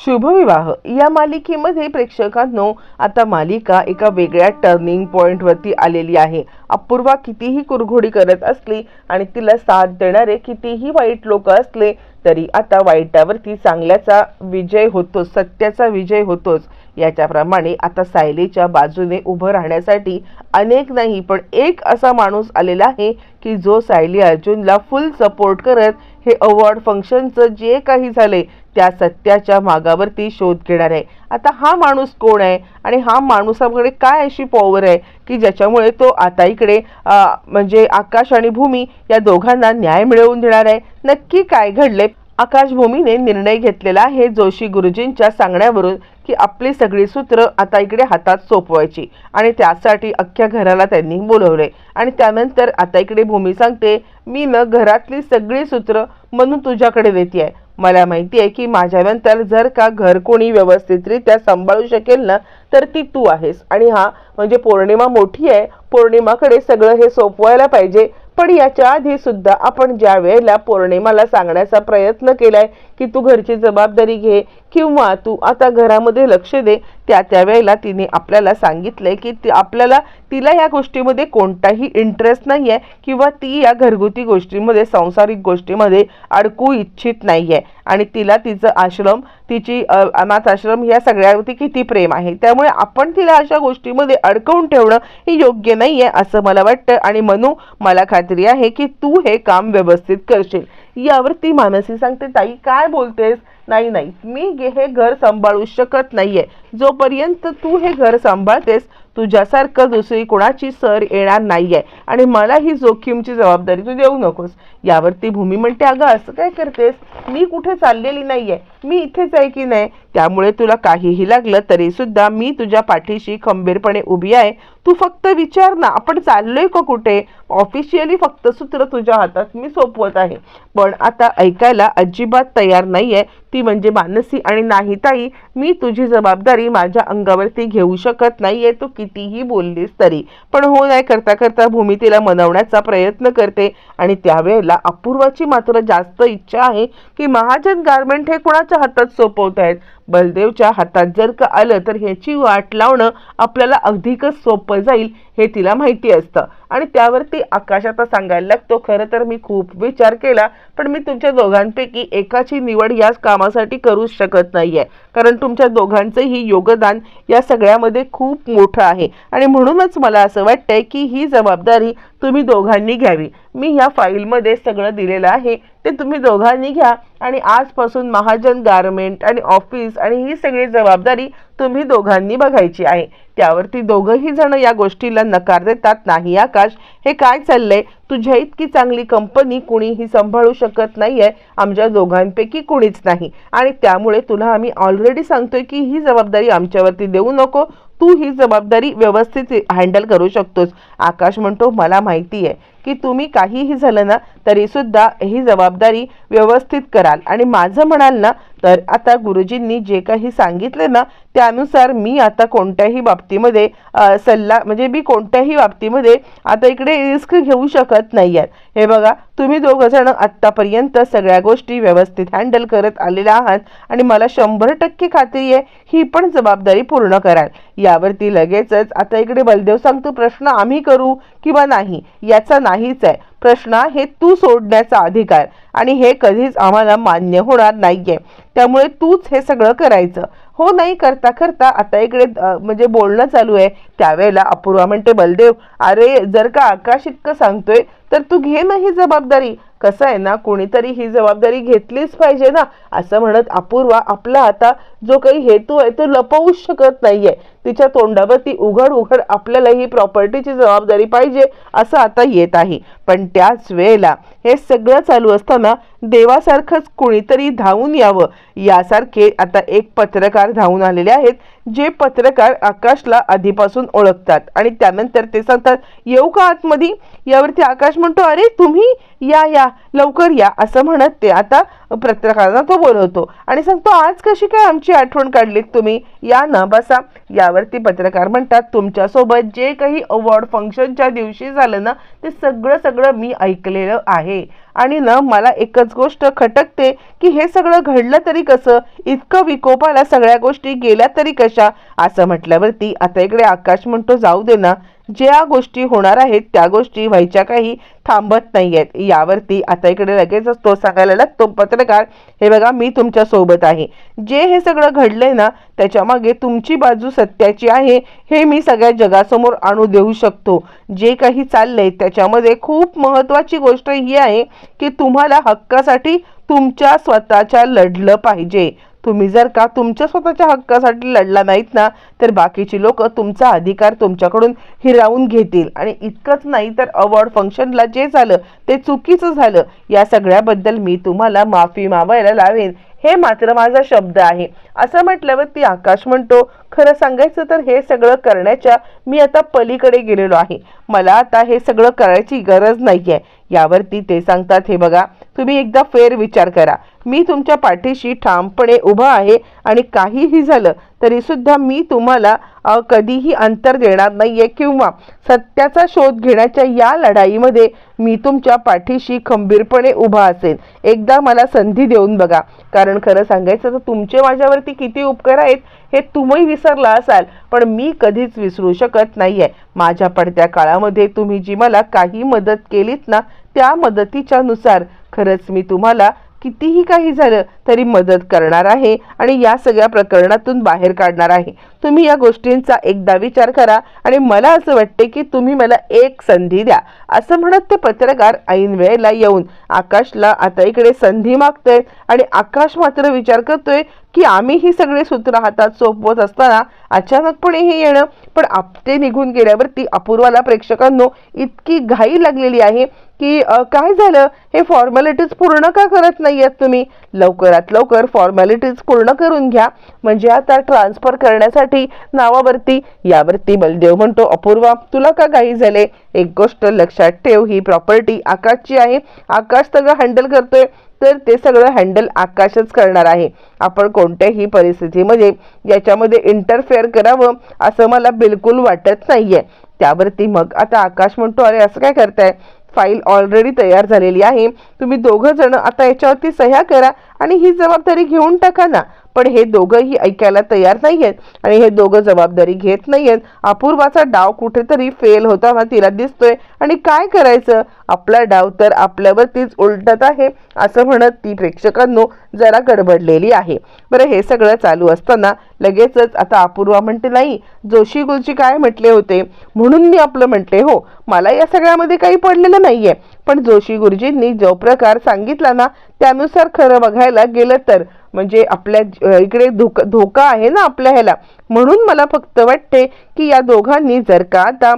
शुभविवाह. या मालिकेमध्ये प्रेक्षकांनो आता मालिका एका वेगळ्या टर्निंग पॉइंटवरती आलेली आहे. अपूर्वा कितीही कुरघोडी करत असली आणि तिला साथ देणारे कितीही वाईट लोक असले तरी आता वाईटावरती चांगल्याचा विजय होतोच सत्याचा विजय होतोच. याच्याप्रमाणे आता सायलीच्या बाजूने उभं राहण्यासाठी अनेक नाही पण एक असा माणूस आलेला आहे की जो सायली अर्जुनला फुल सपोर्ट करत हे अवॉर्ड फंक्शनचं जे काही झाले त्या सत्याच्या मागावरती शोध घेणार आहे. आता हा माणूस कोण आहे? आणि हा माणूसाकडे काय अशी पॉवर आहे की ज्याच्यामुळे तो आता इकडे म्हणजे आकाश आणि भूमी या दोघांना न्याय मिळवून देणार आहे? नक्की काय घडले आकाशभूमीने निर्णय घेतलेला आहे जोशी गुरुजींच्या सांगण्यावरून की आपली सगळी सूत्र आता इकडे हातात सोपवायची आणि त्यासाठी अख्ख्या घराला त्यांनी बोलवले आणि त्यानंतर आता इकडे भूमी सांगते मी न घरातली सगळी सूत्र म्हणून तुझ्याकडे देते आहे. मला माहिती आहे की माझ्यानंतर जर का घर कोणी व्यवस्थितरित्या सांभाळू शकेल ना तर ती तू आहेस. आणि हा म्हणजे पौर्णिमा मोठी आहे. पौर्णिमाकडे सगळं हे सोपवायला पाहिजे. पण याच्या आधी सुद्धा आपण ज्या वेळेला पौर्णिमाला सांगण्याचा प्रयत्न केलाय की तू घरची जबाबदारी घे किंवा तू आता घरामध्ये लक्ष दे त्या त्या वेळेला तिने आपल्याला सांगितलंय की ती आपल्याला तिला या गोष्टीमध्ये कोणताही इंटरेस्ट नाही आहे किंवा ती या घरगुती गोष्टींमध्ये सांसारिक गोष्टीमध्ये अडकू इच्छित नाही आहे आणि तिला तिचं आश्रम तिची अनाथ आश्रम या सगळ्यावरती किती प्रेम आहे? त्यामुळे आपण तिला अशा गोष्टीमध्ये अडकवून ठेवणं हे योग्य नाही आहे असं मला वाटतं. आणि म्हणू मला खात्री आहे की तू हे काम व्यवस्थित करशील. यावरती मानसी सांगते ताई काय बोलतेस? नाही नाही मी हे घर सांभाळू शकत नाहीये. जोपर्यंत तू हे घर सांभाळतेस तुझ्यासारखं दुसरी कोणाची सर येणार नाहीये. आणि मला ही जोखीमची जबाबदारी तू देऊ नकोस. यावरती भूमी म्हणते अगं असं काय करतेस? मी कुठे चाललेली नाहीये. मी इथेच आहे की नाही? त्यामुळे तुला काहीही लागलं तरी सुद्धा मी तुझ्या पाठीशी खंबीरपणे उभी आहे. तू फक्त विचार ना आपण चाललोय का कुठे? ऑफिशियली फक्त सूत्र तुझ्या हातात मी सोपवत आहे. पण आता ऐकायला अजिबात तयार नाहीये. ती म्हणजे मानसी आणि नाही ताई. मी तुझी जबाबदारी माझ्या अंगावरती घेऊ शकत नाहीये. तू कितीही बोललीस तरी. पण हो नाही करता करता भूमी तिला मनवण्याचा प्रयत्न करते. आणि त्यावेळेला अपूर्वाची मात्र जास्त इच्छा आहे की महाजन गारमेंट हे कुणाच्या हातात सोपवत आहेत बलदेवच्या हातात जर का आलं तर ह्याची वाट लावणं आपल्याला अधिकच सोपं जाईल? हे तिला माहिती असतं. आणि त्यावरती ती आता सांगायला लागतो खरं तर मी खूप विचार केला पण मी तुमच्या दोघांपैकी एकाची निवड याच कामासाठी करूच शकत नाही आहे कारण तुमच्या दोघांचंही योगदान या सगळ्यामध्ये खूप मोठं आहे. आणि म्हणूनच मला असं वाटतंय की ही जबाबदारी तुम्ही दोघांनी घ्यावी. मी ह्या फाईलमध्ये सगळं दिलेलं आहे. ते तुम्ही दोघांनी घ्या. आणि आजपासून महाजन गारमेंट आणि ऑफिस आणि ही सगळी जबाबदारी तुम्ही दोघांनी बघायची आहे. त्यावरती दोघंही जण या गोष्टीला नकार देतात. नाही आकाश हे काय चाललंय? तुझ्या इतकी चांगली कंपनी कुणीही सांभाळू शकत नाहीये. आमच्या दोघांपैकी कुणीच नाही. आणि त्यामुळे तुला आम्ही ऑलरेडी सांगतोय की ही जबाबदारी आमच्यावरती देऊ नको. तू ही जबाबदारी व्यवस्थित हँडल करू शकतोस. आकाश म्हणतो मला माहिती आहे की तुम्ही काहीही झालं ना तरीसुद्धा ही जबाबदारी व्यवस्थित कराल. आणि माझं म्हणाल ना तर आता गुरुजींनी जे काही सांगितले ना त्यानुसार मी आता कोणत्याही बाबतीमध्ये सल्ला म्हणजे मी कोणत्याही बाबतीमध्ये आता इकडे रिस्क घेऊ शकत नाही आहेत हे बघा तुम्ही दोघं जण आत्तापर्यंत सगळ्या गोष्टी व्यवस्थित हँडल करत आलेल्या आहात आणि मला शंभर टक्के खात्री आहे ही पण जबाबदारी पूर्ण कराल. यावरती लगेचच आता इकडे बलदेव सांगतो प्रश्न आम्ही करू किंवा नाही याचा नाहीच आहे. प्रश्न हे तू सोडण्याचा अधिकार. आणि हे कधीच आम्हाला मान्य होणार नाहीये. त्यामुळे तूच हे सगळं करायचं. हो नाही करता करता. आता इकडे म्हणजे बोलणं चालू आहे. त्यावेळेला अपूर्वा म्हणते बलदेव अरे जर का आकाश इतकं सांगतोय तर तू घे ना ही जबाबदारी. कसं आहे ना कोणीतरी ही जबाबदारी घेतलीच पाहिजे ना. असं म्हणत अपूर्वा आपला आता जो काही हेतू आहे तो लपवूच शकत नाहीये. तिच्या तोंडावरती उघड उघड आपल्याला ही प्रॉपर्टीची जबाबदारी पाहिजे असं आता येत आहे. पण त्याच वेळेला हे सगळं चालू असताना देवासारखंच कुणीतरी धावून यावं यासारखे आता एक पत्रकार धावून आलेले आहेत. जे पत्रकार आकाशला आधीपासून ओळखतात. आणि त्यानंतर ते सांगतात येऊ का आतमध्ये? यावरती आकाश म्हणतो अरे तुम्ही या या लवकर या असं म्हणत ते आता पत्रकारांना तो बोलवतो. आणि सांगतो आज कशी काय आमची आठवण काढलीत तुम्ही? या ना बसा. यावरती पत्रकार म्हणतात तुमच्यासोबत जे काही अवॉर्ड फंक्शनच्या दिवशी झालं ना ते सगळं सगळं मी ऐकलेलं आहे. आणि ना मला एकच गोष्ट खटकते की हे सगळं घडलं तरी कसं? इतकं विकोपाला सगळ्या गोष्टी गेल्या तरी कशा असं म्हटल्यावरती आता इकडे आकाश म्हणतो जाऊ दे ना. ज्या गोष्टी होणार आहेत त्या गोष्टी व्हायच्या काही थांबत नाही आहेत यावरती आता इकडे लगेचच तो सांगायला लागतो पत्रकार हे बघा मी तुमच्यासोबत आहे. जे हे सगळं घडलंय ना त्याच्यामागे तुमची बाजू सत्याची आहे हे मी सगळ्या जगासमोर आणू देऊ शकतो. जे काही चाललंय त्याच्यामध्ये खूप महत्त्वाची गोष्ट ही आहे की तुम्हाला हक्कासाठी तुमच्या स्वतःच्या लढलं पाहिजे. तुम्ही जर का तुमच्या स्वतःच्या हक्कासाठी लढला नाहीत ना तर बाकीची लोक तुमचा अधिकार तुमच्याकडून हिरावून घेतील. आणि इतकंच नाही तर अवॉर्ड फंक्शनला जे झालं ते चुकीचं झालं. या सगळ्याबद्दल मी तुम्हाला माफी मागायला लावेन. हे मात्र माझा शब्द आहे. असं म्हटल्यावर ती आकाश म्हणतो खरं सांगायचं तर हे सगळं करण्याच्या मी आता पलीकडे गेलेलो आहे. मला आता हे सगळं करायची गरज नाही आहे यावरती ते सांगतात हे बघा तुम्ही एकदा फेर विचार करा. मी तुमच्या पाठीशी ठामपणे उभा आहे आणि काहीही झालं तरी सुद्धा मी तुम्हाला कधीही अंतर देणार नाहीये किंवा सत्याचा शोध घेण्याच्या या लढाईमध्ये मी तुमच्या पाठीशी खंबीरपणे उभा असेल. एकदा मला संधी देऊन बघा. कारण खरं सांगायचं तर तुमचे माझ्यावरती किती उपकार आहेत हे तुम्ही विसरला असाल पण मी कधीच विसरू शकत नाहीये. माझ्या पडत्या काळामध्ये तुम्ही जी मला काही मदत केलीत ना त्या मदतीच्या नुसार खरंच मी तुम्हाला कितीही काही झालं तरी मदत करणार आहे आणि या सगळ्या प्रकरणातून बाहेर काढणार आहे. तुम्ही या गोष्टींचा एकदा विचार करा आणि मला असं वाटते की तुम्ही मला एक संधी द्या. असं म्हणत ते पत्रकार ऐन वेळेला येऊन आकाशला आता इकडे संधी मागतोय आणि आकाश मात्र विचार करतोय की आम्ही ही सगळे सूत्र हातात सोपवत असताना अचानकपणे हे येणं पण आप ते निघून गेल्यावरती अपूर्वाला प्रेक्षकांनो इतकी घाई लागलेली आहे की काय झालं? हे फॉर्मॅलिटीज पूर्ण का करत नाही आहेत तुम्ही? लवकरात लवकर फॉर्मॅलिटीज पूर्ण करून घ्या. म्हणजे आता ट्रान्सफर करण्यासाठी नावावरती यावरती बलदेव म्हणतो अपूर्वा तुला का घाई झाले? एक गोष्ट लक्षात ठेव ही प्रॉपर्टी आकाशची आहे. आकाश सगळं हँडल करतोय. तर ते सगळं हँडल आकाशच करणार आहे. आपण कोणत्याही परिस्थितीमध्ये याच्यामध्ये इंटरफेअर करावं असं मला बिलकुल वाटत नाहीये. त्यावरती मग आता आकाश म्हणतो अरे असं काय करताय? फाईल ऑलरेडी तयार झालेली आहे. तुम्ही दोघं जण आता याच्यावरती सह्या करा आणि ही जबाबदारी घेऊन टाका ना. पण हे दोघंही ऐकायला तयार नाहीयेत आणि हे दोघं जबाबदारी घेत नाहीयेत. अपूर्वाचा डाव कुठेतरी फेल होताना तिला दिसतोय. आणि काय करायचं? आपला डाव तर आपल्यावरतीच उलटत आहे असं म्हणत ती प्रेक्षकांनो जरा गडबडलेली आहे. बरं हे सगळं चालू असताना लगेचच आता अपूर्वा म्हणते नाही जोशी गुरुजी काय म्हटले होते? म्हणून मी आपलं म्हटले हो मला या सगळ्यामध्ये काही पडलेलं नाहीये. पण जोशी गुरुजींनी जो प्रकार सांगितला ना त्यानुसार खरं बघायला गेलं तर म्हणजे आपल्या इकडे धोका धोका आहे ना आपल्या ह्याला. म्हणून मला फक्त वाटते की या दोघांनी जर का आता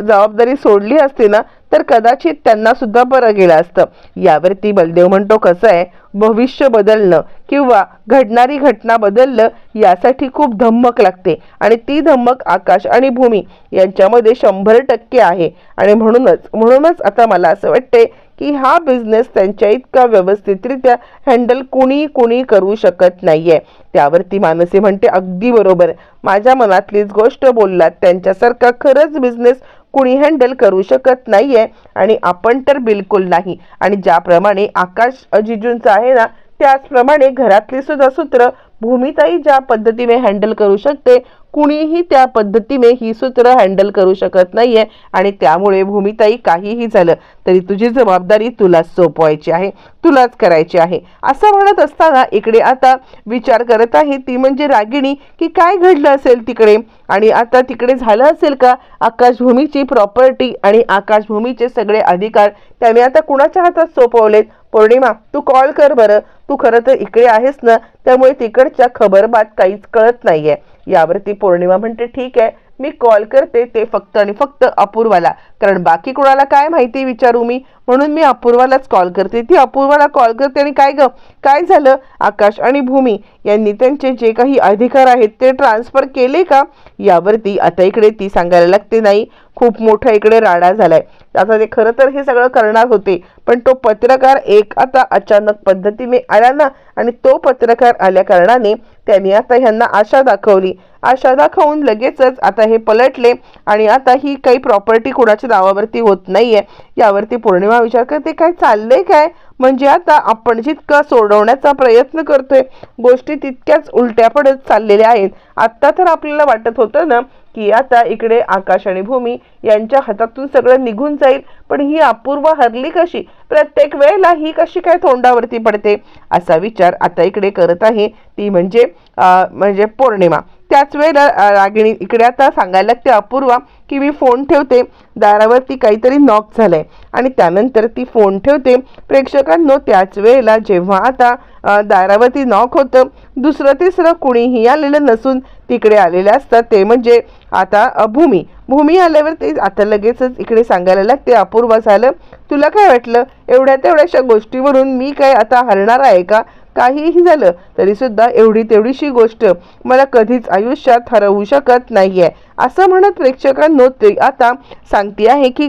जबाबदारी सोडली असती ना तर कदाचित त्यांना सुद्धा बरं गेलं असतं. यावरती बलदेव म्हणतो कसं आहे? भविष्य बदलणं किंवा घडणारी घटना बदलणं यासाठी खूप धम्मक लागते. आणि ती धम्मक आकाश आणि भूमी यांच्यामध्ये शंभर टक्के आहे. आणि म्हणूनच म्हणूनच आता मला असं वाटते की हा बिझनेस त्यांच्या इतका व्यवस्थितरित्या हँडल कुणी कुणी करू शकत नाहीये. त्यावरती मानसी म्हणते अगदी बरोबर. माझ्या मनातलीच गोष्ट बोललात. त्यांच्यासारखा खरंच बिझनेस कुणी हँडल करू शकत नाहीये. आणि आपण तर बिलकुल नाही. आणि ज्याप्रमाणे आकाश अजिजूंचा आहे ना त्याचप्रमाणे घरातली सुद्धा सूत्र भूमिताई ज्या पद्धतीने हँडल करू शकते कुणीही त्या पद्धतीने ही सूत्र हँडल करू शकत नाहीये आणि त्यामुळे भूमिताई काहीही झालं तरी तुझी जबाबदारी तुलाच सोपवायची आहे तुलाच करायची आहे. असं म्हणत असताना इकडे आता विचार करत आहे ती म्हणजे रागिणी की काय घडलं असेल तिकडे? आणि आता तिकडे झालं असेल का? आकाशभूमीची प्रॉपर्टी आणि आकाशभूमीचे सगळे अधिकार त्याने आता कुणाच्या हातात सोपवलेत? पौर्णिमा तू कॉल कर बरं. तू खरं तर इकडे आहेस ना त्यामुळे तिकडच्या खबरबात काहीच कळत नाहीये. यावरती पौर्णिमा म्हणते ठीक आहे मी कॉल करते ते फक्त आणि फक्त अपूर्वाला. कारण बाकी कुणाला काय माहिती विचारू मी? म्हणून मी अपूर्वालाच कॉल करते. ती अपूर्वाला कॉल करते आणि काय ग? काय झालं? आकाश आणि भूमी यांनी त्यांचे जे काही अधिकार आहेत ते ट्रान्सफर केले का? यावरती आता इकडे ती सांगायला लागते नाही खूप मोठा इकडे राडा झालाय. आता ते खरं तर हे सगळं करणार होते पण तो पत्रकार एक आता अचानक पद्धतीने आला ना आणि तो पत्रकार आल्या कारणाने त्यांनी आता ह्यांना आशा दाखवली. आशा दाखवून लगेचच आता हे पलटले आणि आता ही काही प्रॉपर्टी कुणाची नावावरती होत नाहीये. यावरती पौर्णिमा विचार करते काय चाललंय काय? म्हणजे आता आपण जितकं सोडवण्याचा प्रयत्न करतोय गोष्टी तितक्याच उलट्या पडत चाललेल्या आहेत. आत्ता तर आपल्याला वाटत होतं ना की आता इकडे आकाश आणि भूमी यांच्या हातातून सगळं निघून जाईल पण ही अपूर्व हरली कशी? प्रत्येक वेळेला ही कशी काय तोंडावरती पडते? असा विचार आता इकडे करत आहे ती म्हणजे म्हणजे पौर्णिमा. त्याच वेळेला रागिणी इकडे आता सांगायला लागते अपूर्वा की मी फोन ठेवते. दारावरती काहीतरी नॉक झालंय. आणि त्यानंतर ती फोन ठेवते. प्रेक्षकांनो त्याच वेळेला जेव्हा आता दारावरती नॉक होतं. दुसरं तिसरं कुणीही आलेलं नसून तिकडे आलेले असतात. ते म्हणजे आता भूमी. भूमी आल्यावर ते आता लगेचच इकडे सांगायला लागते. अपूर्व झालं. तुला काय वाटलं? एवढ्या तेवढ्याशा गोष्टीवरून मी काय आता हरणार आहे का? काहीही झालं तरीसुद्धा एवढी तेवढीशी गोष्ट मला कधीच आयुष्यात हरवू शकत नाही आहे असं म्हणत प्रेक्षकांनो ते आता सांगते आहे की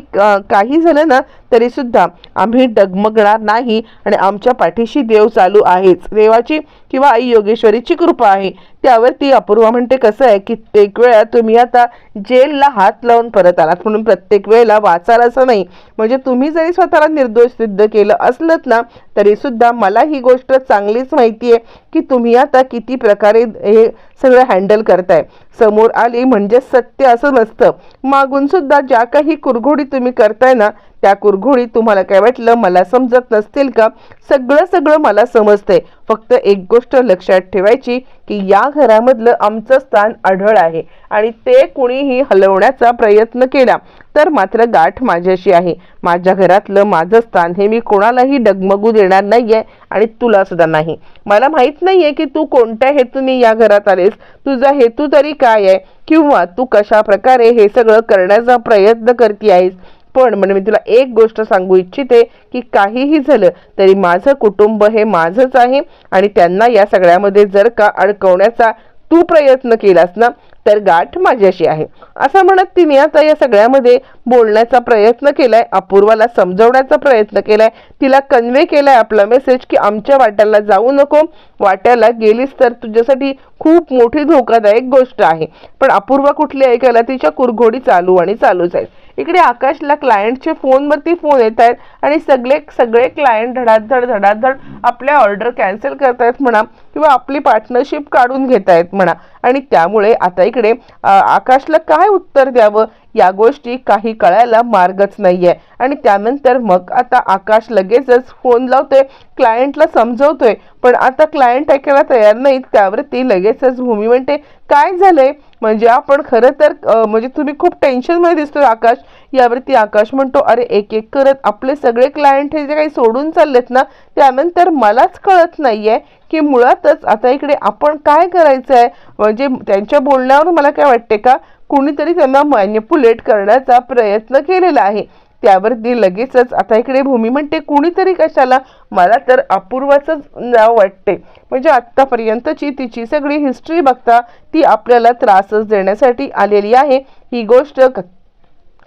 काही झालं ना तरी सुद्धा आम्ही डगमगणार नाही आणि आमच्या पाठीशी देव चालू आहेच. देवाची किंवा आई योगेश्वरीची कृपा आहे. त्यावरती अपूर्वा म्हणते कसं आहे कित्येक वेळा तुम्ही आता जेलला हात लावून परत आलात. म्हणून प्रत्येक वेळेला वाचाल असं नाही. म्हणजे तुम्ही जरी स्वतःला निर्दोष सिद्ध केलं असलत ना तरी सुद्धा मला ही गोष्ट चांगलीच माहिती आहे की तुम्ही आता किती प्रकारे हे सगळं हँडल करताय. समोर आली म्हणजे सत्य असं नसतं. मागून सुद्धा ज्या काही कुरघोडी तुम्ही करताय ना त्या कुरघोडी तुम्हाला काय वाटलं? मला समजत नसतील का? सगळं सगळं मला समजतंय. फक्त एक गोष्ट लक्षात ठेवायची की या घरामधलं आमचं स्थान आढळ आहे आणि ते कुणीही हलवण्याचा प्रयत्न केला तर मात्र गाठ माझ्याशी आहे. माझ्या घरातलं माझं स्थान हे मी कोणालाही डगमगू देणार नाहीये आणि तुला सुद्धा नाही. मला माहीत नाहीये की तू कोणत्या हेतूने या घरात आलेस. तुझा हेतू तरी काय आहे? किंवा तू कशा प्रकारे हे सगळं करण्याचा प्रयत्न करते आहेस पण म्हणजे मी तुला एक गोष्ट सांगू इच्छिते की काहीही झालं तरी माझं कुटुंब हे माझंच आहे आणि त्यांना या सगळ्यामध्ये जर का अडकवण्याचा तू प्रयत्न केलास ना तर गाठ माझ्याशी आहे. असं म्हणत तिने आता या सगळ्यामध्ये बोलण्याचा प्रयत्न केलाय अपूर्वाला समजवण्याचा प्रयत्न केलाय. तिला कन्वे केलाय आपला मेसेज की आमच्या वाट्याला जाऊ नको. वाट्याला गेलीस तर तुझ्यासाठी खूप मोठी धोकादायक गोष्ट आहे. पण अपूर्वा कुठली ऐकायला तिच्या कुरघोडी चालू आणि चालूच आहेत. इकडे आकाशला क्लायंटचे फोनवरती फोन येत आहेत आणि सगळे सगळे क्लायंट धडाधड धडाधड आपल्या ऑर्डर कॅन्सल करतायत म्हणा किंवा आपली पार्टनरशिप काढून घेत आहेत म्हणा. आणि त्यामुळे आता इकडे आकाशला काय उत्तर द्यावं? या गोष्टी काही कळायला मार्गच नाहीये. आणि त्यानंतर मग आता आकाश लगेचच फोन लावतोय क्लायंटला समजवतोय. पण आता क्लायंट ऐकायला तयार नाही त्यावरती लगेचच भूमी म्हणते काय झालंय? म्हणजे आपण खरं तर म्हणजे तुम्ही खूप टेन्शनमध्ये दिसतोय आकाश. यावरती आकाश म्हणतो अरे एक एक करत आपले सगळे क्लायंट हे जे काही सोडून चाललेत ना त्यानंतर मलाच कळत नाहीये की मुळातच आता इकडे आपण काय करायचं आहे म्हणजे त्यांच्या बोलण्यावर मला काय वाटते का कुणीतरी त्यांना मॅन्युपुलेट करण्याचा प्रयत्न केलेला आहे. त्यावरती लगेचच आता इकडे भूमी म्हणते कुणीतरी कशाला मला तर अपूर्वाचंच नाव वाटते. म्हणजे आत्तापर्यंतची तिची सगळी हिस्ट्री बघता ती आपल्याला त्रासच देण्यासाठी आलेली आहे. ही गोष्ट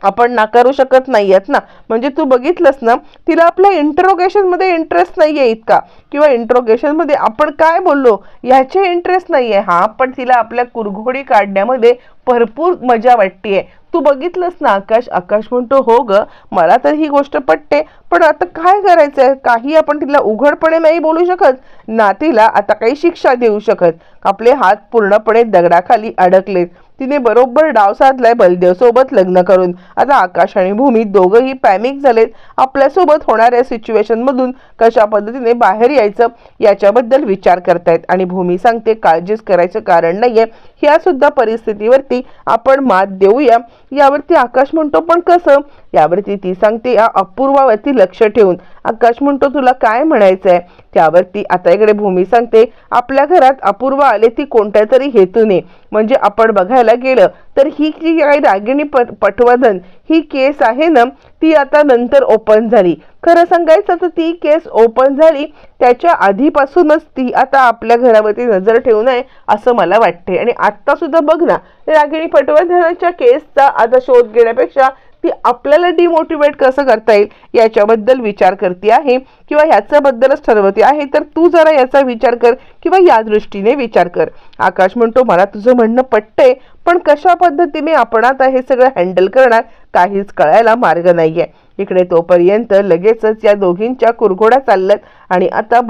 आपण नाकारू शकत नाही आहेत ना. म्हणजे तू बघितलंस ना तिला आपल्या इंटरोगेशनमध्ये इंटरेस्ट नाही आहे इतका. किंवा इंटरोगेशनमध्ये आपण काय बोललो ह्याचे इंटरेस्ट नाही आहे हा पण तिला आपल्या कुरघोडी काढण्यामध्ये भरपूर मजा वाटतेय. तू बघितलंस ना आकाश? आकाश म्हणतो हो ग मला तर ही गोष्ट पटते. पण आता काय करायचंय? काही आपण तिला उघडपणे नाही बोलू शकत. ना तिला आता काही शिक्षा देऊ शकत. आपले हात पूर्णपणे दगडाखाली अडकलेत. तिने बरोबर डाव साधलाय बलदेव सोबत लग्न करून. आता आकाश आणि भूमी दोघंही पॅनिक झालेत. आपल्यासोबत होणाऱ्या सिच्युएशन मधून कशा पद्धतीने बाहेर यायचं याच्याबद्दल विचार करतायत. आणि भूमी सांगते काळजीच करायचं कारण नाहीये. ह्या सुद्धा परिस्थितीवरती आपण मात देऊया. यावरती आकाश म्हणतो पण कसं? यावरती ती सांगते या अपूर्वावरती लक्ष ठेवून. आकाश म्हणतो तुला काय म्हणायचंय? त्यावरती आता इकडे भूमी सांगते आपल्या घरात अपूर्व आले ती कोणत्या तरी हेतूने. म्हणजे आपण बघायला गेलं तर ही जी काही रागिणी पट पटवर्धन ही केस आहे ना ती आता नंतर ओपन झाली. खरं सांगायचं तर ती केस ओपन झाली त्याच्या आधीपासूनच ती आता आपल्या घरावरती नजर ठेवू नये असं मला वाटते आणि आत्ता सुद्धा बघ ना रागिणी पटवर्धनाच्या केसचा आता शोध घेण्यापेक्षा ती आपल्याला डिमोटिवेट कसं करता येईल याच्याबद्दल विचार करते आहे किंवा ह्याच्याबद्दलच ठरवते आहे तर तू जरा याचा विचार कर किंवा या दृष्टीने विचार कर. आकाश म्हणतो मला तुझं म्हणणं पटतंय पण कशा पद्धतीने आपण आता हे सगळं हँडल करणार काहीच कळायला मार्ग नाही आहे इकडे तोपर्यंत लगेचच या दोघींच्या कुरघोड्या चालल्यात आणि आता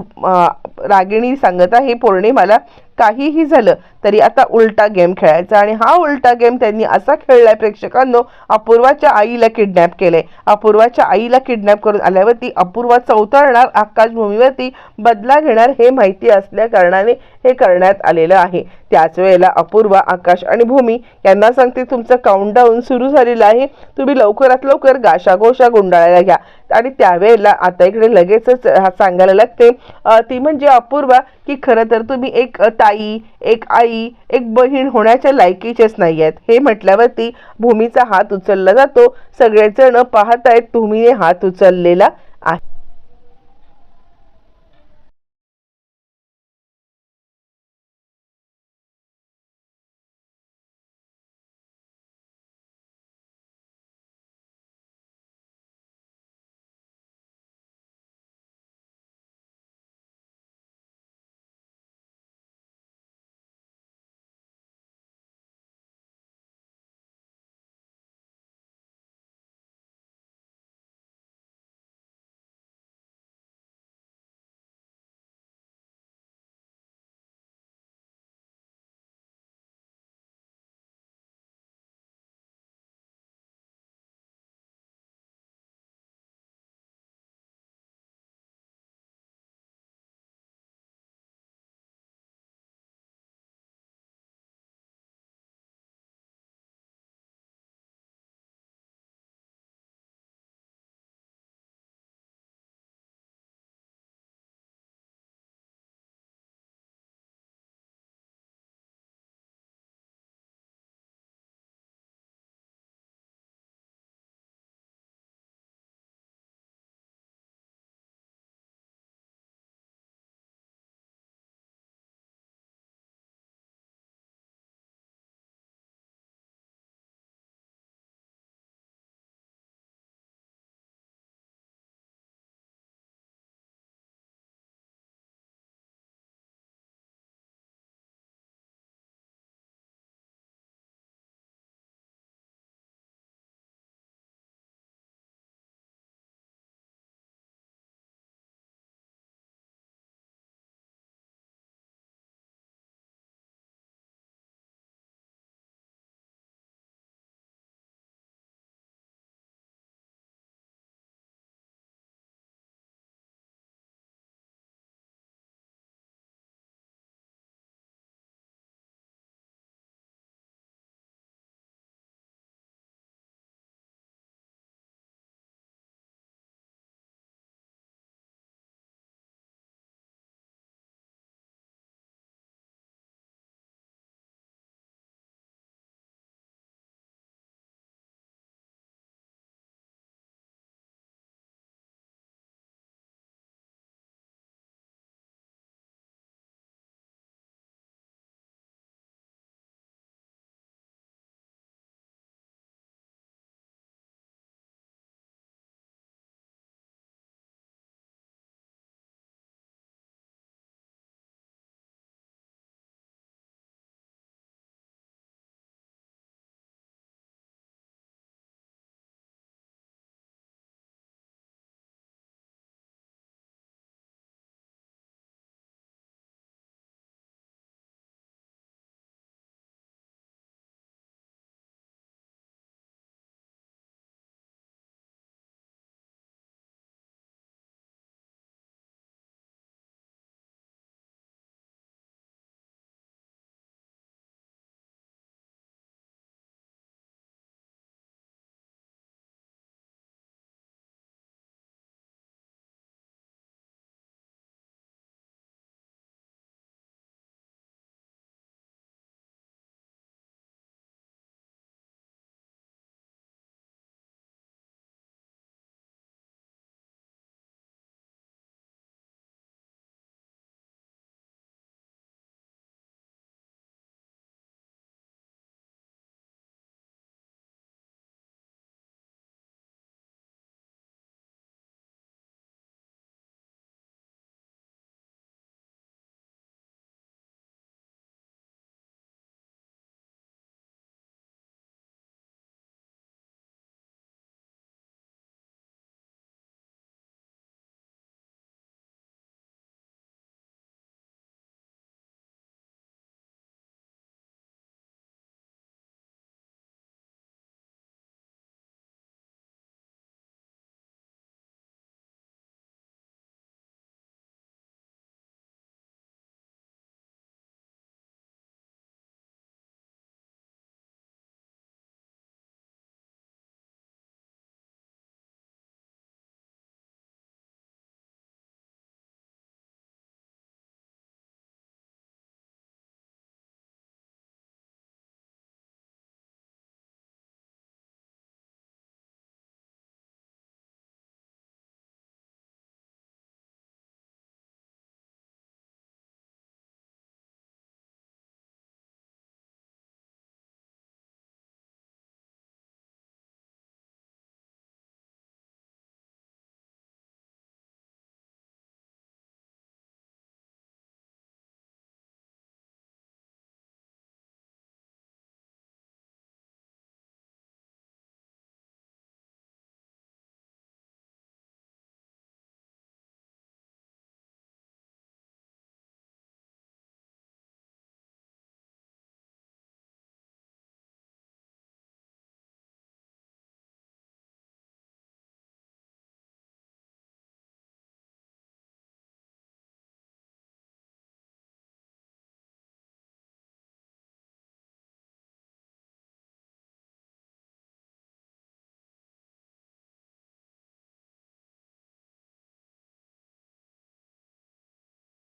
रागिणी सांगत आहे पौर्णिमाला काहीही झालं तरी आता उलटा गेम खेळायचा. आणि हा उलटा गेम त्यांनी असा खेळलाय प्रेक्षकांनो अपूर्वाच्या आईला किडनॅप केलंय. अपूर्वाच्या आईला किडनॅप करून आल्यावरती अपूर्वा चौतरणार आकाशभूमीवरती बदला घेणार हे माहिती असल्या कारणाने हे करण्यात आलेलं आहे. त्याच वेळेला अपूर्वा आकाश आणि भूमी यांना सांगते तुमचं काउंटडाऊन सुरू झालेलं आहे. तुम्ही लवकरात लवकर गाशागोशा गुंडाळायला घ्या. आणि त्यावेळेला आता इकडे लगेचच सांगायला लागते ती म्हणजे अपूर्वा की खरं तर तुम्ही एक ता ताई एक आई एक बहीण होण्याच्या लायकीचेच नाही आहेत हे म्हटल्यावरती भूमीचा हात उचलला जातो. सगळेजण पाहत आहेत तुम्ही हात उचललेला आहे.